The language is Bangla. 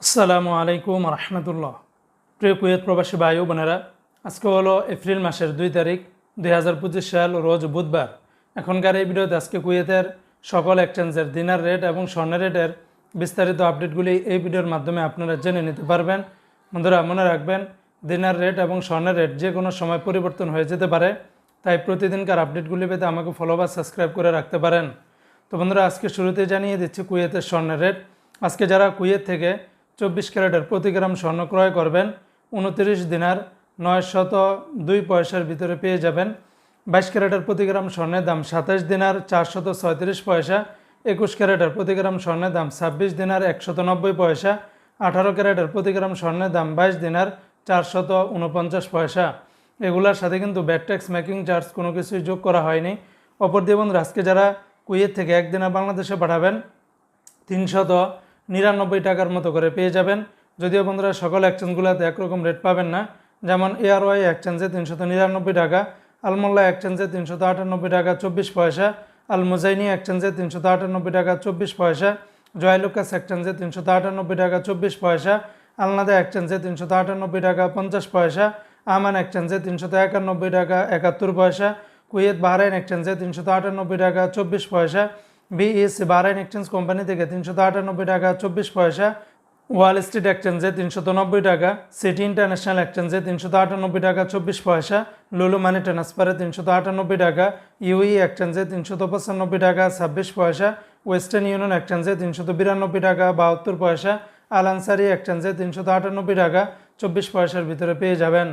আসসালামু আলাইকুম রহমতুল্লাহ প্রিয় কুয়েত প্রবাসী ভাই বোনেরা, আজকে হলো এপ্রিল মাসের দুই তারিখ, দুই হাজার পঁচিশ সাল, রোজ বুধবার। এখনকার এই ভিডিওতে আজকে কুয়েতের সকল এক্সচেঞ্জের দিনার রেট এবং স্বর্ণের রেটের বিস্তারিত আপডেটগুলি এই ভিডিওর মাধ্যমে আপনারা জেনে নিতে পারবেন। বন্ধুরা, মনে রাখবেন, দিনার রেট এবং স্বর্ণের রেট যে কোনো সময় পরিবর্তন হয়ে যেতে পারে, তাই প্রতিদিনকার আপডেটগুলি পেতে আমাকে ফলো বা সাবস্ক্রাইব করে রাখতে পারেন। তো বন্ধুরা, আজকে শুরুতে জানিয়ে দিচ্ছি কুয়েতের স্বর্ণের রেট আজকে যারা কুয়েত থেকে চব্বিশ ক্যারেটের প্রতি গ্রাম স্বর্ণ ক্রয় করবেন, উনত্রিশ দিনার নয় শত দুই পয়সার ভিতরে পেয়ে যাবেন। বাইশ ক্যারেটের প্রতি গ্রাম স্বর্ণের দাম সাতাশ দিনার চারশত ছয়ত্রিশ পয়সা, একুশ ক্যারেটের প্রতি গ্রাম স্বর্ণের দাম ছাব্বিশ দিনার একশত নব্বই পয়সা, আঠারো ক্যারেটের প্রতি গ্রাম স্বর্ণের দাম বাইশ দিনার চারশত উনপঞ্চাশ পয়সা। এগুলোর সাথে কিন্তু ব্যাট ট্যাক্স, মেকিং চার্জ কোনো কিছুই যোগ করা হয়নি। অপর দিয়ে বন্ধুরা, আজকে যারা কুয়েত থেকে একদিনের বাংলাদেশে পাঠাবেন, তিনশত নিরানব্বই টাকার মতো করে পেয়ে যাবেন। যদিও বন্ধুরা, সকল এক্সচেঞ্জগুলোতে একরকম রেট পাবেন না। যেমন এআরওয়াই এক্সচেঞ্জে তিনশত নিরানব্বই টাকা, আলমোল্লা এক্সচেঞ্জে তিনশত আটানব্বই টাকা, চব্বিশ পয়সা আল মুজাইনি তিনশত আটানব্বই টাকা, চব্বিশ পয়সা, জয়লুকাস এক্সচেঞ্জে তিনশত আটানব্বই টাকা, চব্বিশ পয়সা, আলনাদা এক্সচেঞ্জে তিনশত আটানব্বই টাকা, পঞ্চাশ পয়সা, আমান এক্সচেঞ্জে তিনশত একানব্বই টাকা, একাত্তর পয়সা, কুয়েত বাহরাইন এক্সচেঞ্জে তিনশত আটানব্বই টাকা, চব্বিশ পয়সা বিএসসি বাহরাইন এক্সচেঞ্জ কোম্পানি থেকে তিনশত আটানব্বই টাকা, চব্বিশ পয়সা। ওয়াল স্ট্রিট এক্সচেঞ্জে তিনশত নব্বই টাকা সিটি ইন্টারন্যাশনাল এক্সচেঞ্জে তিনশত আটানব্বই টাকা, চব্বিশ পয়সা। লুলু মানি ট্রান্সফারে তিনশত আটানব্বই টাকা ইউই এক্সচেঞ্জে তিনশত পঁচানব্বই টাকা, ছাব্বিশ পয়সা। ওয়েস্টার্ন ইউনিয়ন এক্সচেঞ্জে তিনশত বিরানব্বই টাকা, বাহাত্তর পয়সা। আলানসারি এক্সচেঞ্জে তিনশত আটানব্বই টাকা, চব্বিশ পয়সার ভিতরে পেয়ে যাবেন।